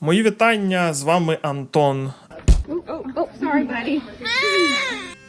Мої вітання з вами Антон, Oh, oh, sorry, buddy.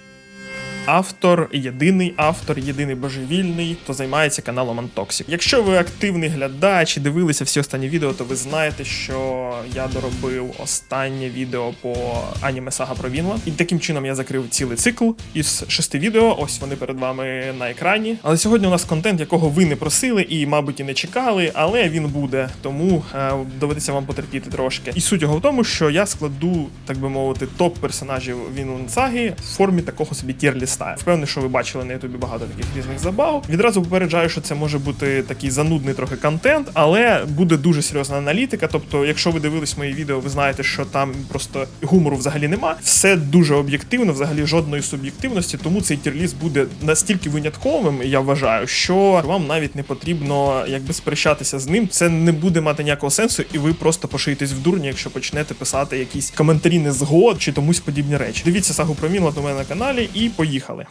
автор, єдиний автор, єдиний божевільний, хто займається каналом Антоксік. Якщо ви активний глядач і дивилися всі останні відео, то ви знаєте, що я доробив останнє відео по аніме Сага про Вінла. І таким чином я закрив цілий цикл із шести відео. Ось вони перед вами на екрані. Але сьогодні у нас контент, якого ви не просили і, мабуть, і не чекали, але він буде. Тому е, доведеться вам потерпіти трошки. І суть його в тому, що я складу, так би мовити, топ персонажів Вінланд Саги в формі такого собі тір-ліста. Впевнений, що ви бачили на ютубі багато таких різних забав. Відразу попереджаю, що це може бути такий занудний трохи контент, але буде дуже серйозна аналітика. Тобто, якщо ви дивились мої відео, ви знаєте, що там просто гумору взагалі нема. Все дуже об'єктивно, взагалі жодної суб'єктивності. Тому цей тірліст буде настільки винятковим, я вважаю, що вам навіть не потрібно якби сперечатися з ним. Це не буде мати ніякого сенсу, і ви просто пошиєтесь в дурні, якщо почнете писати якісь коментарі незгод чи комусь подібні речі. Дивіться сагу про Мілат у мене на каналі і поїхали. Поїхали.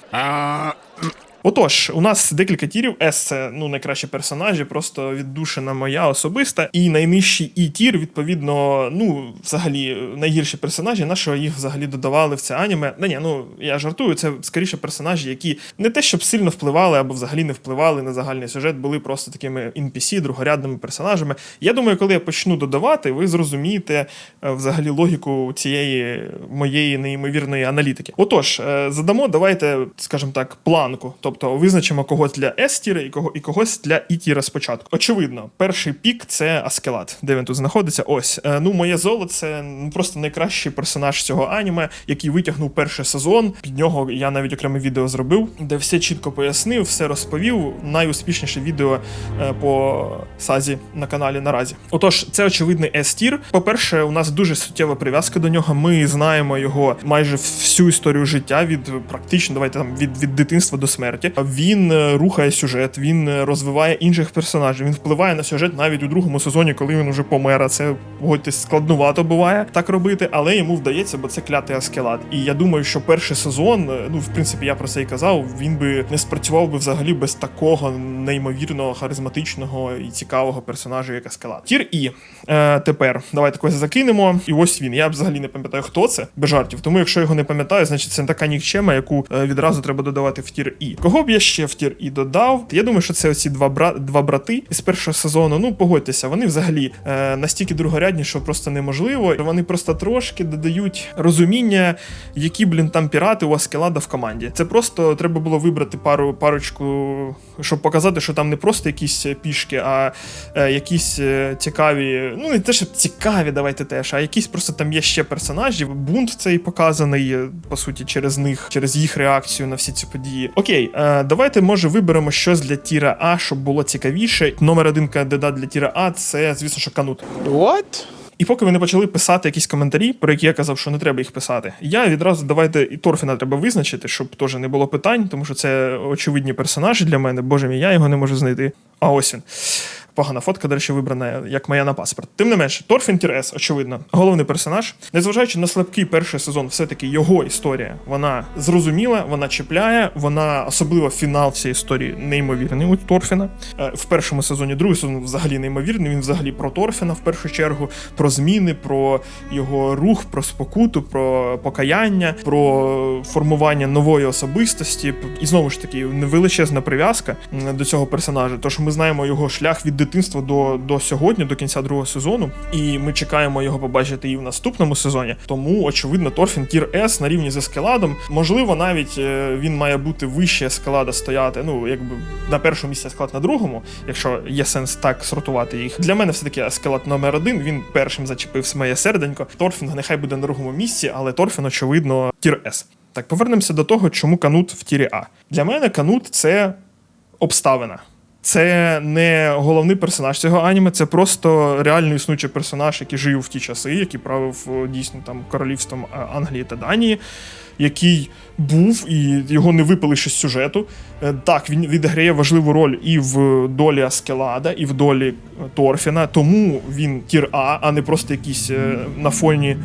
Отож, у нас декілька тірів. С це ну найкращі персонажі, просто віддушина моя особиста. І найнижчий і тір, відповідно, ну взагалі найгірші персонажі. На що їх взагалі додавали в це аніме? Не, ні, ну я жартую. Це скоріше персонажі, які не те, щоб сильно впливали або взагалі не впливали на загальний сюжет, були просто такими NPC, другорядними персонажами. Я думаю, коли я почну додавати, ви зрозумієте е, взагалі логіку цієї моєї неймовірної аналітики. Отож, е, задамо, давайте, скажімо так, планку. Тобто визначимо когось для S-тіра і кого і когось для І-тіра спочатку. Очевидно, перший пік це Аскелат. Де він тут знаходиться? Ось. Е, Ну, моє золо це ну, просто найкращий персонаж цього аніме, який витягнув перший сезон. Під нього я навіть окреме відео зробив, де все чітко пояснив, все розповів. Найуспішніше відео е, по сазі на каналі наразі. Отож, це очевидний S-тір. По-перше, у нас дуже суттєва прив'язка до нього. Ми знаємо його майже всю історію життя від практично давайте там від, від дитинства до смерті. Він е, рухає сюжет, він е, розвиває інших персонажів. Він впливає на сюжет навіть у другому сезоні, коли він уже помер. А Це погодьтесь, складнувато буває так робити, але йому вдається, бо це клятий аскелат. І я думаю, що перший сезон, е, ну в принципі, я про це і казав. Він би не спрацював би взагалі без такого неймовірного, харизматичного і цікавого персонажа, як аскелат. Тір і е, тепер давайте когось закинемо. І ось він. Я взагалі не пам'ятаю, хто це без жартів. Тому якщо його не пам'ятаю, значить це така нікчема, яку відразу треба додавати в тір і. Кого б я ще в тір і додав? Я думаю, що це оці два бра... два брати із першого сезону. Ну погодьтеся, вони взагалі е, настільки другорядні, що просто неможливо. Вони просто трошки додають розуміння, які блін там пірати у Аскелада в команді. Це просто треба було вибрати пару парочку, щоб показати, що там не просто якісь пішки, а е, якісь е, цікаві. Ну не те, що цікаві, давайте теж, а якісь просто там є ще персонажі. Бунт цей показаний е, по суті через них, через їх реакцію на всі ці події. Окей, е, давайте може виберемо щось для тіра А, щоб було цікавіше. Номер один кандидат для тіра А це, звісно, що канут. What? І поки ви не почали писати якісь коментарі, про які я казав, що не треба їх писати, я відразу давайте і Торфіна треба визначити, щоб теж не було питань, тому що це очевидні персонажі для мене. Боже мій, я його не можу знайти. А ось він. Погана фотка, до речі, вибрана як моя на паспорт. Тим не менше, Торфін Тірес, очевидно, головний персонаж. Незважаючи на слабкий перший сезон, все-таки його історія вона зрозуміла, вона чіпляє, вона особливо фінал цієї історії неймовірний у Торфіна. Е, В першому сезоні, другий сезон взагалі неймовірний. Він взагалі про Торфіна в першу чергу, про зміни, про його рух, про спокуту, про покаяння, про формування нової особистості. І знову ж таки, величезна прив'язка до цього персонажа. Тож ми знаємо його шлях від дитинства до, до сьогодні, до кінця другого сезону, і ми чекаємо його побачити і в наступному сезоні. Тому, очевидно, Торфін Тір С на рівні з Ескеладом. Можливо, навіть е, він має бути вище Ескелада стояти. Ну, якби на першому місці Ескелад на другому, якщо є сенс так сортувати їх. Для мене все-таки Ескелад номер один. Він першим зачепив моє серденько. Торфін нехай буде на другому місці, але Торфін, очевидно, Тір С. Так, повернемося до того, чому канут в тірі А. Для мене канут це обставина. Це не головний персонаж цього аніме, це просто реально існуючий персонаж, який жив в ті часи, який правив дійсно там королівством е, Англії та Данії, який був і його не випили ще з сюжету. Е, Так, він відіграє важливу роль і в долі Аскелада, і в долі е, Торфіна, тому він тір А, а не просто якийсь е, на фоні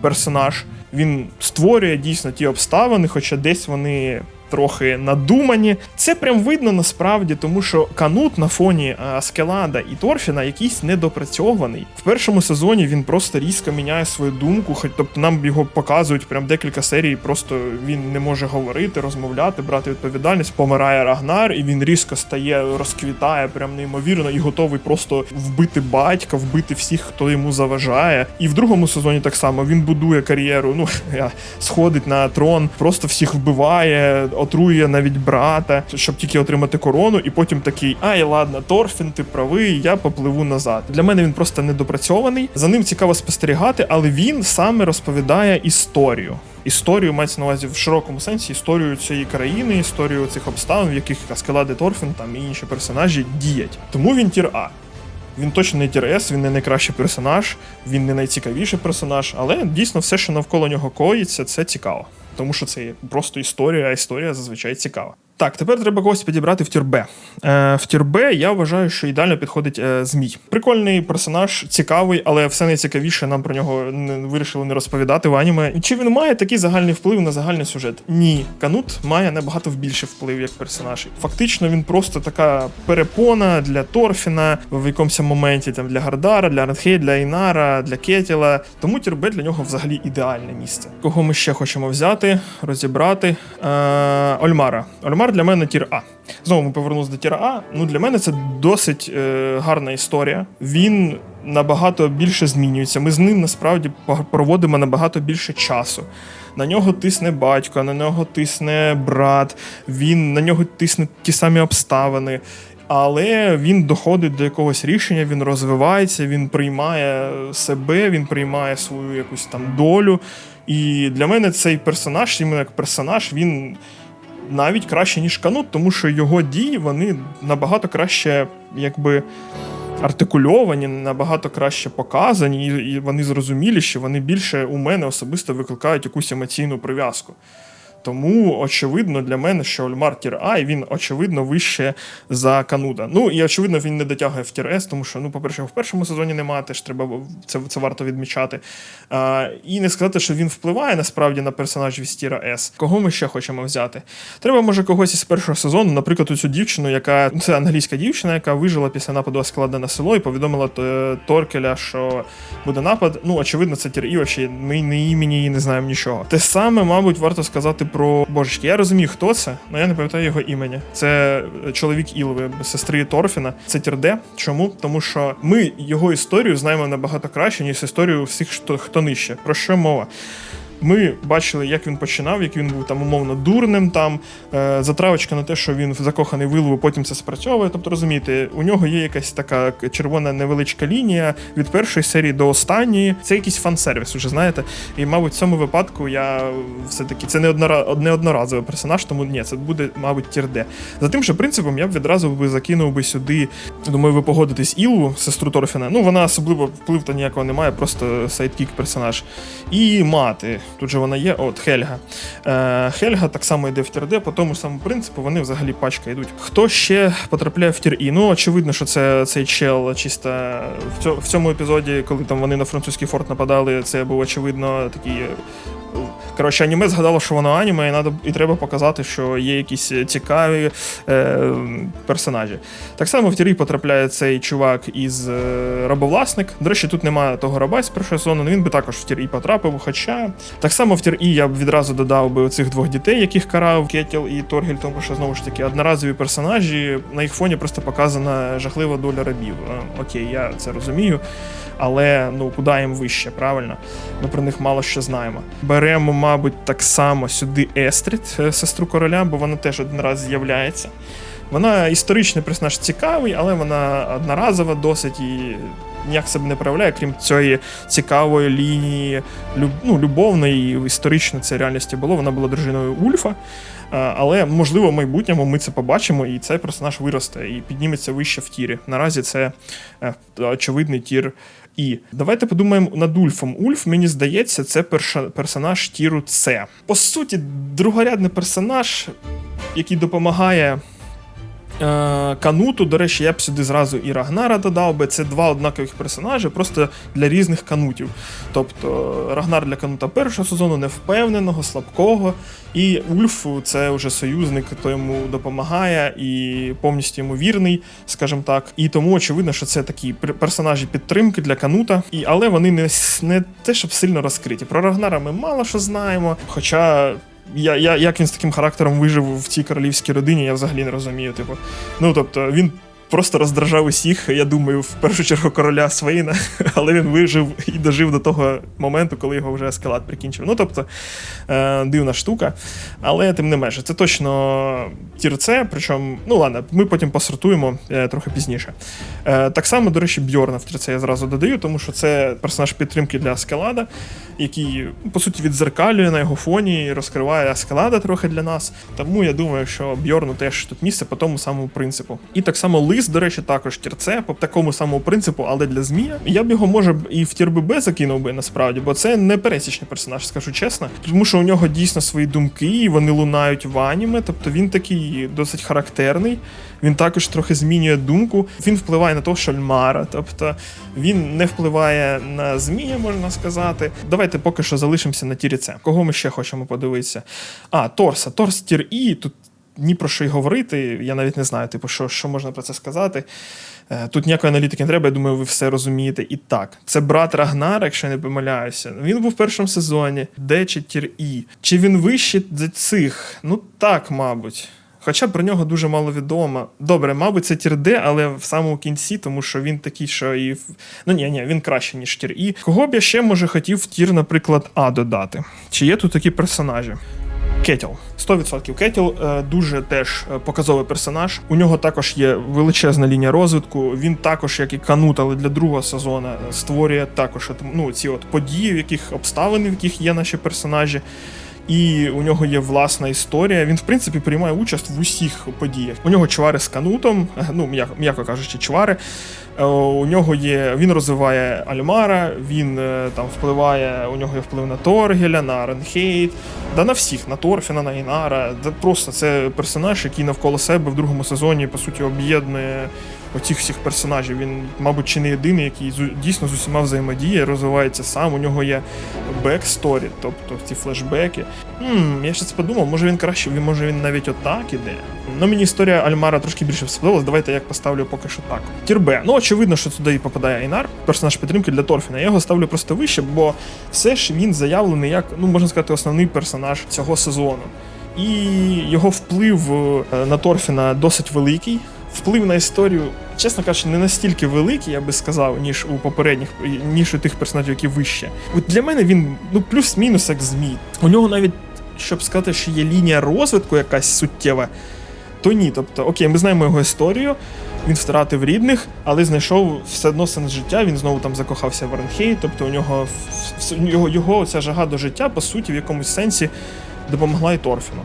персонаж. Він створює дійсно ті обставини, хоча десь вони трохи надумані. Це прям видно насправді, тому що канут на фоні Аскелада і Торфіна якийсь недопрацьований. В першому сезоні він просто різко міняє свою думку, хоч тобто нам його показують прям декілька серій, просто він не може говорити, розмовляти, брати відповідальність. Помирає Рагнар, і він різко стає, розквітає прям неймовірно і готовий просто вбити батька, вбити всіх, хто йому заважає. І в другому сезоні так само він будує кар'єру. Ну сходить на трон, просто всіх вбиває, отрує навіть брата, щоб тільки отримати корону, і потім такий: ай, ладно, Торфін, ти правий, я попливу назад. Для мене він просто недопрацьований. За ним цікаво спостерігати, але він саме розповідає історію. Історію мається на увазі в широкому сенсі історію цієї країни, історію цих обставин, в яких Аскелади Торфін там і інші персонажі діять. Тому він тір А. Він точно не тір С, він не найкращий персонаж, він не найцікавіший персонаж, але дійсно все, що навколо нього коїться, це цікаво. Тому що це просто історія, а історія зазвичай цікава. Так, тепер треба когось підібрати в тір Б. Е, в тір Б я вважаю, що ідеально підходить е, Змій. Прикольний персонаж, цікавий, але все найцікавіше нам про нього не вирішили не розповідати в аніме. Чи він має такий загальний вплив на загальний сюжет? Ні. Канут має набагато більше вплив як персонаж. Фактично, він просто така перепона для Торфіна в якомусь моменті, там для Гардара, для Ранхей, для Інара, для Кетіла. Тому тір Б для нього взагалі ідеальне місце. Кого ми ще хочемо взяти, розібрати? Е, Ольмара. Ольмар для мене тір А. Знову ми повернулися до тіра А. Ну для мене це досить е, гарна історія. Він набагато більше змінюється. Ми з ним насправді проводимо набагато більше часу. На нього тисне батько, на нього тисне брат, він на нього тисне ті самі обставини. Але він доходить до якогось рішення, він розвивається, він приймає себе, він приймає свою якусь там долю. І для мене цей персонаж, іменно як персонаж, він навіть краще, ніж канут, тому що його дії вони набагато краще, якби. Артикульовані, набагато краще показані, і, вони зрозумілі, що вони більше у мене особисто викликають якусь емоційну прив'язку. Тому очевидно для мене, що Ольмар тір А, і він очевидно вище за Кануда. Ну і очевидно, він не дотягує в тір С, тому що, ну, по-перше, в першому сезоні немає, теж треба це, це варто відмічати. А, і не сказати, що він впливає насправді на персонажів з тіра С. Кого ми ще хочемо взяти? Треба, може, когось із першого сезону, наприклад, цю дівчину, яка це англійська дівчина, яка вижила після нападу складе на село і повідомила е, Торкеля, що буде напад. Ну, очевидно, це тір І, ще ми не імені її не знаємо нічого. Те саме, мабуть, варто сказати про божечки. Я розумію, хто це, але я не пам'ятаю його імені. Це чоловік Ілви, сестри Торфіна. Це Тірде. Чому? Тому що ми його історію знаємо набагато краще, ніж історію всіх, хто, хто нижче. Про що мова? Ми бачили, як він починав, як він був там умовно дурним. Там е, затравочка на те, що він закоханий в потім це спрацьовує. Тобто, розумієте, у нього є якась така червона невеличка лінія від першої серії до останньої. Це якийсь фан-сервіс, уже знаєте. І, мабуть, в цьому випадку я все-таки це не однора, не одноразовий персонаж, тому ні, це буде, мабуть, тір-Д. За тим же принципом я б відразу би закинув би сюди. Думаю, ви погодитесь Ілву, сестру Торфіна. Ну, вона особливо вплив та ніякого немає, просто сайдкік персонаж. І мати. Тут же вона є, от Хельга. Е, Хельга так само йде в тір Д, по тому самому принципу вони взагалі пачка йдуть. Хто ще потрапляє в тір І? Ну, очевидно, що це цей чел чисто в цьому, епізоді, коли там вони на французький форт нападали, це був очевидно такий. Е, Коротше, аніме згадало, що воно аніме, і, надо, і треба показати, що є якісь цікаві е, персонажі. Так само в тірі потрапляє цей чувак із е, рабовласник. До речі, тут немає того раба з першого сезону, він би також в тір І потрапив. Хоча так само в тір І я б відразу додав би оцих двох дітей, яких карав Кетіл і Торгіль, тому що знову ж таки одноразові персонажі. На їх фоні просто показана жахлива доля рабів. Е, Окей, я це розумію. Але ну куди їм вище, правильно? Ми про них мало що знаємо. Беремо, мабуть, так само сюди Естрід, е, сестру короля, бо вона теж один раз з'являється. Вона історичний персонаж цікавий, але вона одноразова досить і ніяк себе не проявляє, крім цієї цікавої лінії ну, любовної, і історично це реальності було. Вона була дружиною Ульфа. Е, Але можливо в майбутньому ми це побачимо, і цей персонаж виросте і підніметься вище в тірі. Наразі це е, очевидний тір. І давайте подумаємо над Ульфом. Ульф, мені здається, це перша, персонаж тіру С. По суті, другорядний персонаж, який допомагає Кануту, до речі, я б сюди зразу і Рагнара додав би. Це два однакових персонажі, просто для різних канутів. Тобто Рагнар для канута першого сезону невпевненого, слабкого. І Ульф це вже союзник, хто йому допомагає і повністю йому вірний, скажімо так. І тому очевидно, що це такі персонажі підтримки для канута. І, але вони не, не те, щоб сильно розкриті. Про Рагнара ми мало що знаємо. Хоча. Я, я, як він з таким характером вижив в цій королівській родині, я взагалі не розумію. Типу, ну тобто він просто роздражав усіх, я думаю, в першу чергу короля Свейна, але він вижив і дожив до того моменту, коли його вже Ескалат прикінчив. Ну тобто е, дивна штука. Але тим не менше, це точно тірце, причому, ну ладно, ми потім посортуємо е, трохи пізніше. Е, так само, до речі, Бьорна в тірце я зразу додаю, тому що це персонаж підтримки для Ескалада, який, по суті, відзеркалює на його фоні розкриває Ескалада трохи для нас. Тому я думаю, що Бьорну теж тут місце по тому самому принципу. І так само Лис, до речі, також тірце по такому самому принципу, але для Змія. Я б його може і в тір ББ закинув би насправді, бо це не пересічний персонаж, скажу чесно. Тому що у нього дійсно свої думки, і вони лунають в аніме. Тобто він такий досить характерний. Він також трохи змінює думку. Він впливає на того Шальмара, тобто він не впливає на змія, можна сказати. Давайте поки що залишимося на тірі С. Кого ми ще хочемо подивитися? А, Торса. Торс тір І. Тут ні про що й говорити. Я навіть не знаю, типу, що, що можна про це сказати. Е, Тут ніякої аналітики не треба, я думаю, ви все розумієте. І так, це брат Рагнара, якщо я не помиляюся. Він був в першому сезоні. Де чи тір І? Чи він вищий за цих? Ну так, мабуть. Хоча про нього дуже мало відомо. Добре, мабуть, це тір Д, але в самому кінці, тому що він такий, що і. Ну ні, ні, він краще, ніж тір І. Кого б я ще може хотів в тір, наприклад, А додати? Чи є тут такі персонажі? Кетіл. 100% Кетіл е, дуже теж е, показовий персонаж. У нього також є величезна лінія розвитку. Він також, як і Канут, але для другого сезону е, створює також ну, ці от події, в яких обставини, в яких є наші персонажі. І у нього є власна історія. Він, в принципі, приймає участь в усіх подіях. У нього чвари з канутом, ну м'яко, кажучи, чвари. Е, У нього є. Він розвиває Альмара, він е, там впливає. У нього є вплив на Торгеля, на Ренхейт, да на всіх, на Торфіна, на Інара. Да просто це персонаж, який навколо себе в другому сезоні по суті об'єднує оцих всіх персонажів. Він, мабуть, чи не єдиний, який дійсно з усіма взаємодіє, розвивається сам. У нього є бексторі, тобто ці флешбеки. Хм, я щось подумав, може він краще, може він навіть отак іде. Ну мені історія Альмара трошки більше сподобалась. Давайте я поставлю поки що так. Тірбе. Ну очевидно, що туди і попадає Айнар, персонаж підтримки для Торфіна. Я його ставлю просто вище, бо все ж він заявлений як, ну можна сказати, основний персонаж цього сезону. І його вплив е, на Торфіна досить великий. Вплив на історію, чесно кажучи, не настільки великий, я би сказав, ніж у попередніх, ніж у тих персонажів, які вище. От для мене він ну плюс-мінус як змій. У нього навіть, щоб сказати, що є лінія розвитку якась суттєва, то ні. Тобто, окей, ми знаємо його історію. Він втратив рідних, але знайшов все одно сенс життя. Він знову там закохався в Арнхей. Тобто у нього його, його ця жага до життя, по суті, в якомусь сенсі допомогла і Торфіну.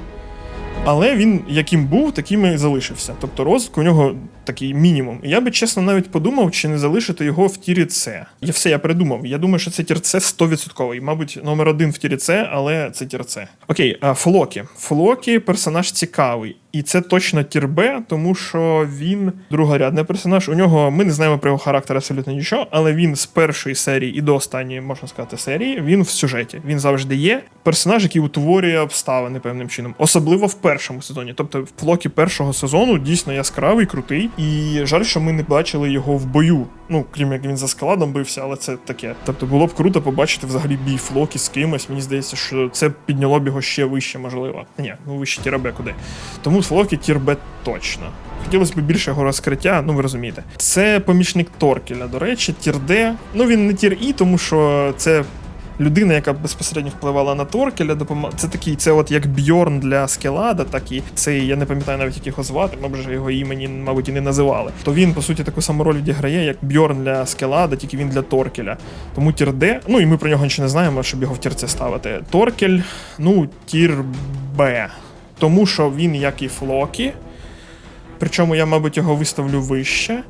Але він яким був, таким і залишився. Тобто розвитку у нього такий мінімум. Я би чесно навіть подумав, чи не залишити його в тірі С. Я все я придумав. Я думаю, що це тір С 100%. Мабуть, номер один в тірі С, але це тір С. Окей, а Флокі. Флокі персонаж цікавий. І це точно тір Б, тому що він другорядний персонаж. У нього ми не знаємо про його характер абсолютно нічого, але він з першої серії і до останньої, можна сказати, серії, він в сюжеті. Він завжди є. Персонаж, який утворює обставини певним чином, особливо в першому сезоні. Тобто, в Флокі першого сезону дійсно яскравий, крутий. І жаль, що ми не бачили його в бою. Ну, крім як він за складом бився, але це таке. Тобто було б круто побачити взагалі бій Флокі з кимось. Мені здається, що це підняло б його ще вище, можливо. Ні, ну вище Тірабе куди. Тому Флокі Тірбе точно. Хотілося б більше його розкриття, ну ви розумієте. Це помічник Торкеля, до речі, Тірде. Ну він не Тір І, тому що це людина, яка безпосередньо впливала на Торкеля, допомагала. Це такий, це от як Бьорн для Скелада, так і це я не пам'ятаю навіть, як його звати, мабуть, вже його імені, мабуть, і не називали. То він, по суті, таку саму роль відіграє, як Бьорн для Скелада, тільки він для Торкеля. Тому тір Д, ну і ми про нього нічого не знаємо, щоб його в тір С ставити. Торкель, ну, тір Б. Тому що він, як і Флокі, причому я, мабуть, його виставлю вище.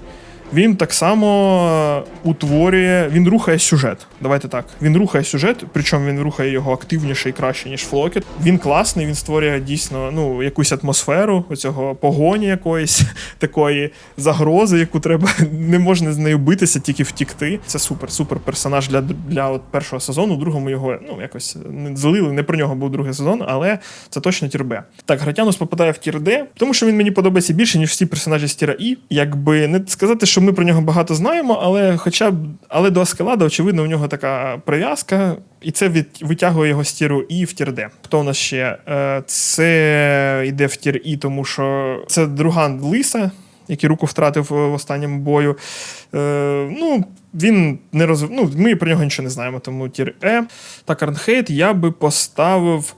Він так само утворює, він рухає сюжет. Давайте так. Він рухає сюжет, причому він рухає його активніше і краще, ніж Флокет. Він класний, він створює дійсно ну, якусь атмосферу оцього погоні якоїсь такої загрози, яку треба не можна з нею битися, тільки втікти. Це супер, супер персонаж для, для от першого сезону. Другому його ну якось не злили. Не про нього був другий сезон, але це точно тір Б. Так, Гратянус попадає в тір Д, тому що він мені подобається більше, ніж всі персонажі з тіра І. Якби не сказати, що ми про нього багато знаємо, але хоча б але до Аскелада, очевидно, у нього така прив'язка. І це від, витягує його з тіру І в тір Д. Хто у нас ще? Е, Це йде в тір І, тому що це друган Лиса, який руку втратив в останньому бою. Е, ну, він не роз... ну, Ми про нього нічого не знаємо, тому тір Е. Так, Арнхейт я би поставив.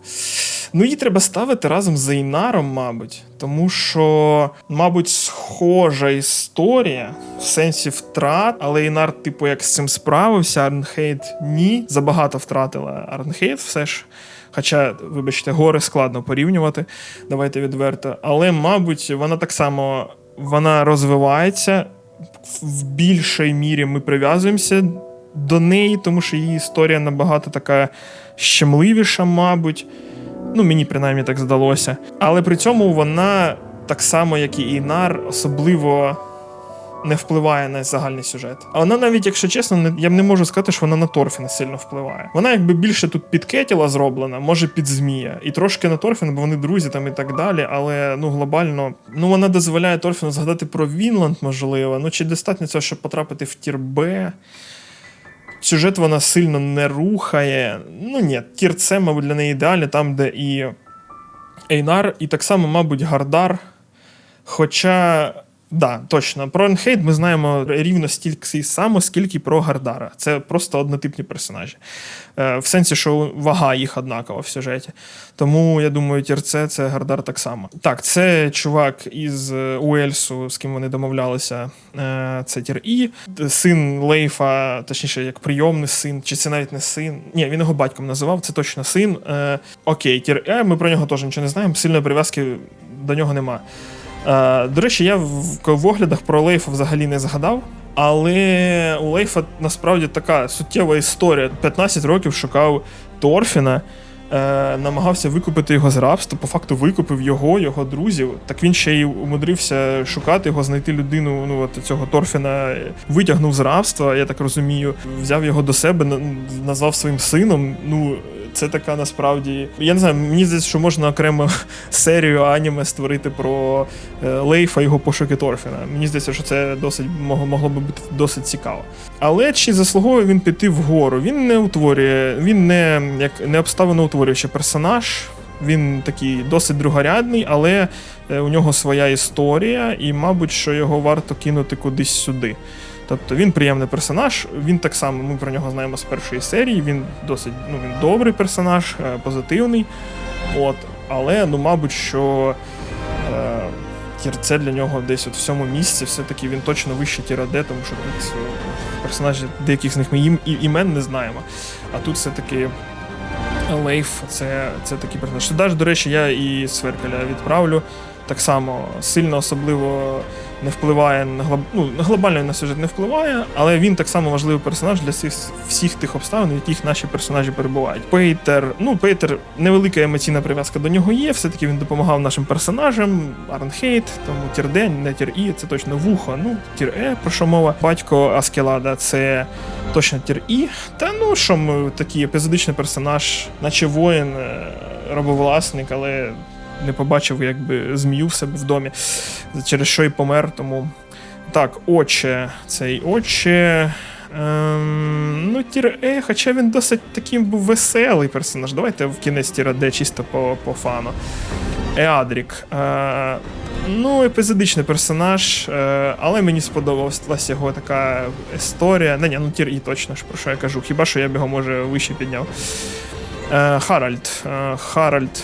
Ну, її треба ставити разом з Ейнаром, мабуть. Тому що, мабуть, схожа історія в сенсі втрат, але Ейнар, типу, як з цим справився, Арнхейт ні. Забагато втратила Арнхейт все ж. Хоча, вибачте, гори складно порівнювати, давайте відверто. Але, мабуть, вона так само вона розвивається. В більшій мірі ми прив'язуємося до неї, тому що її історія набагато така щемливіша, мабуть. Ну, мені принаймні так здалося. Але при цьому вона, так само, як і Інар, особливо не впливає на загальний сюжет. А вона навіть, якщо чесно, не, я не можу сказати, що вона на Торфіна сильно впливає. Вона якби більше тут під Кетіла зроблена, може під Змія. І трошки на Торфіна, бо вони друзі там і так далі. Але ну глобально, ну вона дозволяє Торфіну згадати про Вінланд, можливо. Ну чи достатньо цього, щоб потрапити в тір Б? Сюжет вона сильно не рухає. Ну ні, Тірце, мабуть, для неї ідеальне, там, де і Ейнар, і так само, мабуть, Гардар. Хоча, да, точно, про Енхейт ми знаємо рівно стільки само, скільки про Гардара. Це просто однотипні персонажі. Е, в сенсі, що вага їх однакова в сюжеті. Тому я думаю, Тірце це Гардар так само. Так, це чувак із е, Уельсу, з ким вони домовлялися. Е, Це Тір І, син Лейфа, точніше, як прийомний син, чи це навіть не син. Ні, він його батьком називав, це точно син. Окей, Тір Е, ми про нього теж нічого не знаємо, сильної прив'язки до нього нема. Е, До речі, я в, оглядах про Лейфа взагалі не згадав. Але у Лейфа насправді така суттєва історія. 15 років шукав Торфіна, е, намагався викупити його з рабства, по факту викупив його, його друзів. Так він ще й умудрився шукати його, знайти людину. Ну от цього Торфіна витягнув з рабства, я так розумію, взяв його до себе, назвав своїм сином. Ну. Це така насправді. Я не знаю, мені здається, що можна окремо серію аніме створити про е, Лейфа і його пошуки Торфіна. Мені здається, що це досить могло, би бути досить цікаво. Але чи заслуговує він піти вгору? Він не утворює, він не як не обставено утворюючий персонаж. Він такий досить другорядний, але е, у нього своя історія, і, мабуть, що його варто кинути кудись сюди. Тобто він приємний персонаж, він так само, ми про нього знаємо з першої серії. Він досить ну, він добрий персонаж, е, позитивний. От, але, ну, мабуть, що е, тірце для нього десь от в цьому місці, все-таки він точно вище тіра Д, тому що тут е, персонажі, деяких з них ми їм, і, імен не знаємо. А тут все-таки Лейф це, це такий персонаж. Сюди до речі, я і Сверкаля відправлю. Так само сильно особливо не впливає на глоб... ну, глобально на сюжет не впливає, але він так само важливий персонаж для всіх, всіх тих обставин, в яких наші персонажі перебувають. Пейтер, ну Пейтер, невелика емоційна прив'язка до нього є. Все-таки він допомагав нашим персонажам. Арнхейт, тому тір Д, не тір І, це точно вухо. Ну, тір Е, про що мова. Батько Аскелада це точно тір І. Та ну що ми такий епізодичний персонаж, наче воїн, е, робовласник, але не побачив якби змію в себе в домі, через що й помер. Тому так, отче, цей отче. Ем, ну, тір Е, хоча він досить таким був веселий персонаж. Давайте в кінець тіра Д чисто по, по фану. Еадрік. Е, ну, епізодичний персонаж, е, але мені сподобалась його така історія. Не, ні, ну тір І точно ж про що я кажу. Хіба що я б його може вище підняв. Е, Харальд. Е, Харальд.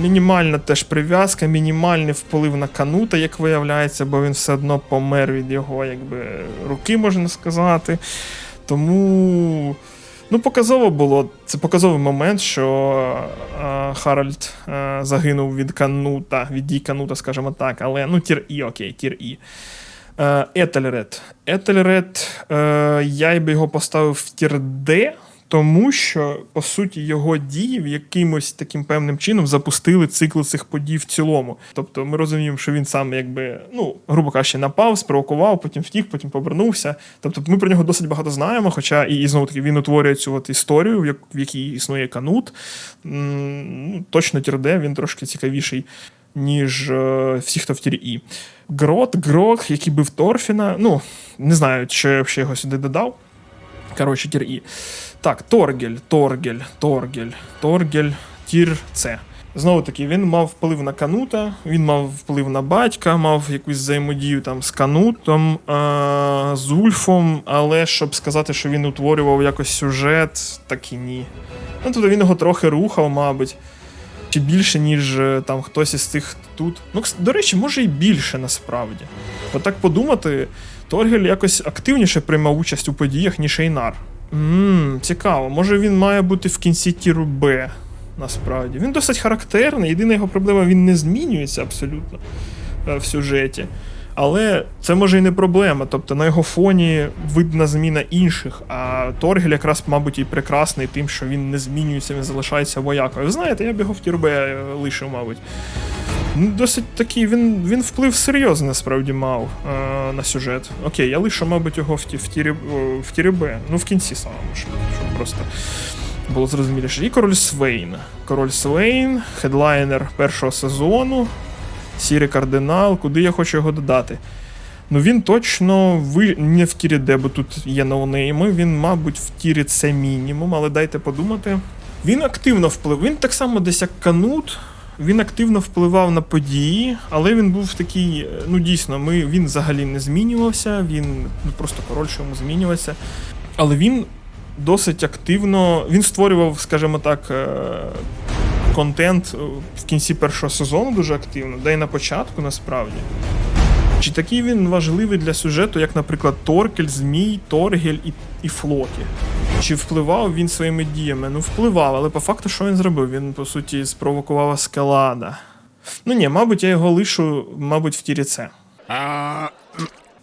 Мінімальна теж прив'язка, мінімальний вплив на канута, як виявляється, бо він все одно помер від його якби, руки, можна сказати. Тому. Ну, показово було. Це показовий момент, що е, Харальд загинув від канута, від дій канута, скажімо так. Але ну, тір І, окей, тір І. Етельред. Етельред, я би його поставив в тір Д, тому що, по суті, його дії в якимось таким певним чином запустили цикл цих подій в цілому. Тобто ми розуміємо, що він сам, якби, ну, грубо кажучи, напав, спровокував, потім втік, потім повернувся. Тобто ми про нього досить багато знаємо, хоча і, і знову таки він утворює цю от історію, в, як, в якій існує канут. Ну, точно тір Д, він трошки цікавіший ніж е, всі, хто в тірі І. Грот, Грок, який бив Торфіна. Ну, не знаю, чи я ще його сюди додав. Коротше, тір І. Так, Торгель, Торгель, Торгель, Торгель, тір С. Знову таки, він мав вплив на канута, він мав вплив на батька, мав якусь взаємодію там з канутом, а, з Ульфом, але щоб сказати, що він утворював якось сюжет, так і ні. Ну, тобто він його трохи рухав, мабуть. Чи більше, ніж е, там хтось із цих тут. Ну, до речі, може і більше насправді. От так подумати, Торгель якось активніше приймав участь у подіях, ніж Ейнар. Ммм, цікаво. Може він має бути в кінці тіру Б. Насправді. Він досить характерний. Єдина його проблема, він не змінюється абсолютно е, в сюжеті. Але це може і не проблема. Тобто на його фоні видна зміна інших. А Торгель якраз, мабуть, і прекрасний тим, що він не змінюється, він залишається воякою. Ви знаєте, я б його в тірбе е, лишив, мабуть. Ну, Досить такий, він, він вплив серйозний насправді мав е, на сюжет. Окей, я лишу, мабуть, його в, ті, в, тірі, в тірі Ну, в кінці саме, щоб, щоб просто було зрозуміліше. І король Свейн. Король Свейн, хедлайнер першого сезону, сірий кардинал, куди я хочу його додати. Ну він точно ви не в тірі Д, бо тут є ноунейми. Він, мабуть, в тірі С мінімум, але дайте подумати. Він активно вплив. Він так само десь як канут. Він активно впливав на події, але він був такий, е, ну дійсно, ми, він взагалі не змінювався, він ну, просто король, що йому змінювався. Але він досить активно. Він створював, скажімо так, е, контент е, в кінці першого сезону дуже активно, да й на початку насправді. Чи такий він важливий для сюжету, як, наприклад, Торкель, Змій, Торгель і, і Флокі? Чи впливав він своїми діями? Ну, впливав, але по факту, що він зробив? Він, по суті, спровокував Аскелада. Ну ні, мабуть, я його лишу, мабуть, в тірі С.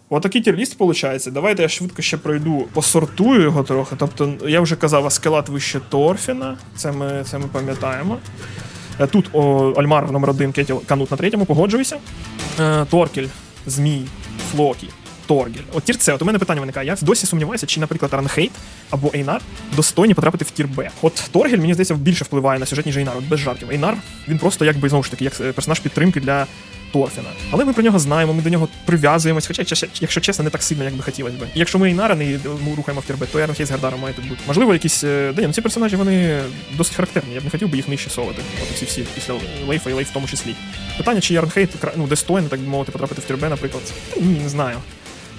Отакий тірліст виходить. Давайте я швидко ще пройду, посортую його трохи. Тобто, я вже казав, Аскелат вище Торфіна, це ми, це ми пам'ятаємо. Е, Тут о, Альмар номер один, Кетіл, Канут на третьому, погоджуюся. Е, Торкель, Змій, Флокі, Торгель. От тір С, от у мене питання виникає. Я досі сумніваюся, чи, наприклад, Аранхейт або Ейнар достойні потрапити в тір Б. От Торгель, мені здається, більше впливає на сюжет, ніж Ейнар, от без жартів. Ейнар, він просто якби знову ж таки, як е, персонаж підтримки для Торфіна. Але ми про нього знаємо, ми до нього прив'язуємось, хоча, якщо- чесно, не так сильно, як би хотілося би. Якщо ми Ейнара не рухаємо в тір то Аранхейт з Гардаром має тут бути. Можливо, якісь. е, Да, ну ці персонажі вони досить характерні. Я б не хотів би їх нижче совати. От ці всі після Лейфа і Лейф в тому числі. Питання, чи Ярнхейт ну, достойно, так би мовити, потрапити в тір Б, наприклад. Та ні, не знаю.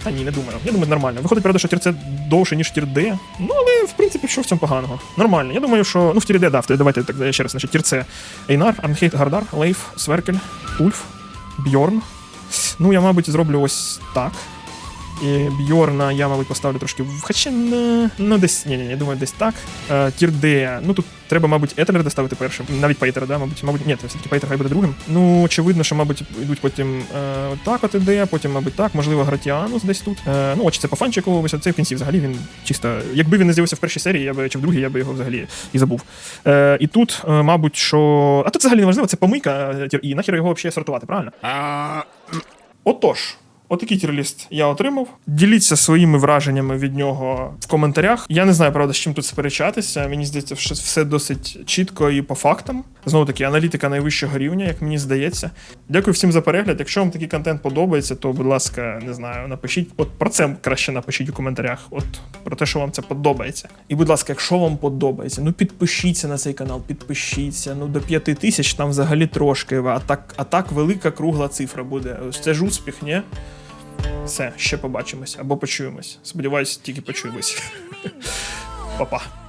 Та ні, не думаю. Я думаю, нормально. Виходить, правда, що тір С довше, ніж тір Д. Ну, але в принципі, що в цьому поганого? Нормально. Я думаю, що. Ну, в тірі Д, да, давайте так ще раз. Значить, тір С. Ейнар, Анхейт, Гардар, Лейф, Сверкель, Ульф, Бьорн. Ну, я, мабуть, зроблю ось так. І Бьорна я, мабуть, поставлю трошки. в- Хоча не, ну десь. Ні, ні, ні, думаю, десь так. Е, тір Д. Ну тут треба, мабуть, Етелер доставити першим. Навіть Пейтера, да, мабуть, мабуть, ні, все-таки Пейтер хай буде другим. Ну, очевидно, що, мабуть, йдуть потім е, так от іде, потім, мабуть, так, можливо, Гратіанус десь тут. Е, ну, очі це по фанчику, ось це в кінці взагалі він чисто. Якби він не з'явився в першій серії, я би чи в другій, я би його взагалі і забув. Е, і тут, е, мабуть, що. А тут взагалі не важливо, це помийка, І нахер його взагалі сортувати, правильно? Отож. Отакий тірліст я отримав. Діліться своїми враженнями від нього в коментарях. Я не знаю, правда, з чим тут сперечатися. Мені здається, що все досить чітко і по фактам. Знову таки, аналітика найвищого рівня, як мені здається. Дякую всім за перегляд. Якщо вам такий контент подобається, то, будь ласка, не знаю, напишіть. От про це краще напишіть у коментарях. От про те, що вам це подобається. І, будь ласка, якщо вам подобається, ну підпишіться на цей канал, підпишіться. Ну до п'яти тисяч там взагалі трошки. А так, а так велика кругла цифра буде. Ось Це ж успіх, ні? Все, ще побачимось або почуємось. Сподіваюсь, тільки почуємось. Па-па.